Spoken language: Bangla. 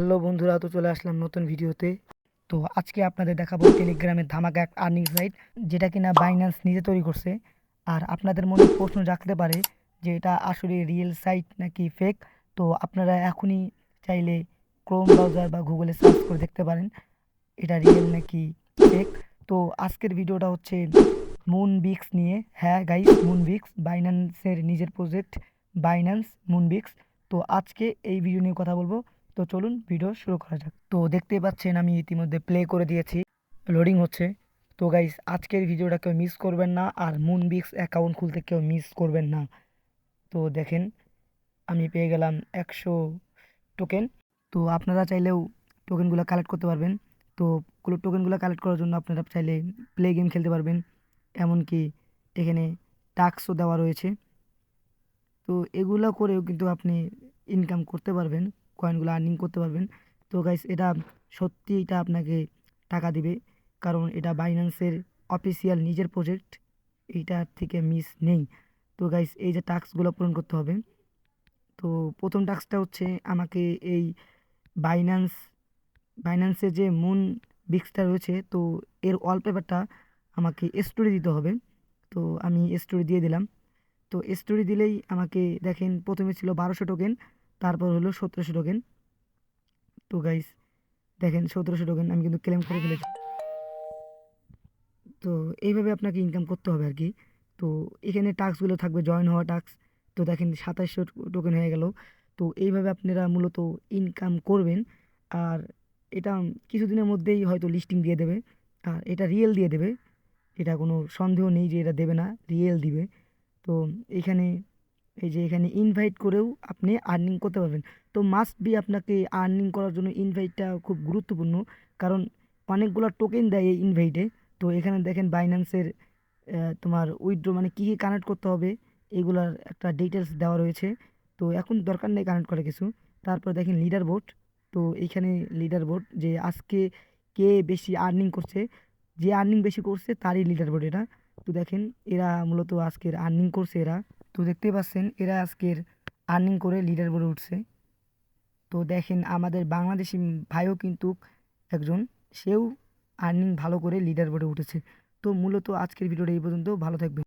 হ্যালো বন্ধুরা, তো চলে আসলাম নতুন ভিডিওতে। তো আজকে আপনাদের দেখাবো টেলিগ্রামের ধামাকা এক আর্নিং সাইট যেটা কিনা বাইন্যান্স নিজে তৈরি করছে। আর আপনাদের মনে প্রশ্ন রাখতে পারে যে এটা আসলে রিয়েল সাইট নাকি ফেক তো আপনারা এখনই চাইলে ক্রোম ব্রাউজার বা গুগলে সার্চ করে দেখতে পারেন, এটা রিয়েল নাকি ফেক তো আজকের ভিডিওটা হচ্ছে মুন বিক্স নিয়ে। হ্যাঁ গাইস মুন বিক্স বাইন্যান্সের নিজের প্রজেক্ট বাইন্যান্স মুন বিক্স তো আজকে এই ভিডিও নিয়ে কথা বলব। তো চলুন ভিডিও শুরু করা যাক। তো দেখতেই পাচ্ছেন আমি ইতিমধ্যে প্লে করে দিয়েছি। লোডিং হচ্ছে। তো গাইস আজকের ভিডিওটা কেউ মিস করবেন না আর মুন বিক্স অ্যাকাউন্ট খুলতে কেউ মিস করবেন না। তো দেখেন, আমি পেয়ে গেলাম একশো টোকেন তো আপনারা চাইলেও টোকেনগুলো কালেক্ট করতে পারবেন। তো টোকেনগুলো কালেক্ট করার জন্য আপনারা চাইলে প্লে গেম খেলতে পারবেন। এমনকি এখানে টাস্কও দেওয়া রয়েছে। তো এগুলো করেও কিন্তু আপনি ইনকাম করতে পারবেন। কয়েনগুলো আর্নিং করতে পারবেন। তো গাইস এটা সত্যি এটা আপনাকে টাকা দিবে। কারণ এটা বাইন্যান্সের অফিসিয়াল নিজের প্রজেক্ট এইটার থেকে মিস নেই। তো গাইস এই যে টাস্কগুলো পূরণ করতে হবে। তো প্রথম টাস্কটা হচ্ছে আমাকে এই বাইন্যান্স বাইন্যান্সের যে মুন বিক্সটা রয়েছে, তো এর ওয়ালপেপারটা আমাকে স্টোরি দিতে হবে। তো আমি স্টোরি দিয়ে দিলাম। তো স্টোরি দিলেই আমাকে দেখেন, প্রথমে ছিল বারোশো টোকেন তারপর হলো সতেরোশো টোকেন। তো গাইস দেখেন সতেরোশো টোকেন আমি কিন্তু ক্লেম করে ফেলেছি। তো এইভাবে আপনাকে ইনকাম করতে হবে আর কি। তো এখানে টাস্কগুলো থাকবে জয়েন হওয়া টাস্ক তো দেখেন সাতাশশো টোকেন হয়ে গেল। তো এইভাবে আপনারা মূলত ইনকাম করবেন। আর এটা কিছুদিনের মধ্যেই হয়তো লিস্টিং দিয়ে দেবে। আর এটা রিয়েল দিয়ে দেবে। এটা কোনো সন্দেহ নেই যে এটা দেবে না রিয়েল দিবে। তো এখানে এই যে এখানে ইনভাইট করেও আপনি আর্নিং করতে পারবেন। তো মাস্ট বি আপনাকে আর্নিং করার জন্য ইনভাইটটা খুব গুরুত্বপূর্ণ। কারণ অনেকগুলো টোকেন দেয় এই ইনভাইটে তো এখানে দেখেন বাইন্যান্সের তোমার উইথড্র মানে কী কী কানেক্ট করতে হবে, এগুলার একটা ডিটেলস দেওয়া রয়েছে। তো এখন দরকার নেই কানেক্ট করা কিছু। তারপর দেখেন লিডার বোর্ড তো এইখানে লিডার বোর্ড যে আজকে কে বেশি আর্নিং করছে, যে আর্নিং বেশি করছে তারই লিডার বোর্ড এটা। তো দেখেন এরা মূলত আজকের আর্নিং করছে এরা। তো দেখতেই পাচ্ছেন এরা আজকের আর্নিং করে লিডার বোর্ডে উঠছে। তো দেখেন আমাদের বাংলাদেশি ভাইও কিন্তু একজন, সেও আর্নিং ভালো করে লিডার বোর্ডে উঠেছে। তো মূলত আজকের ভিডিওটা এই পর্যন্ত। ভালো থাকবে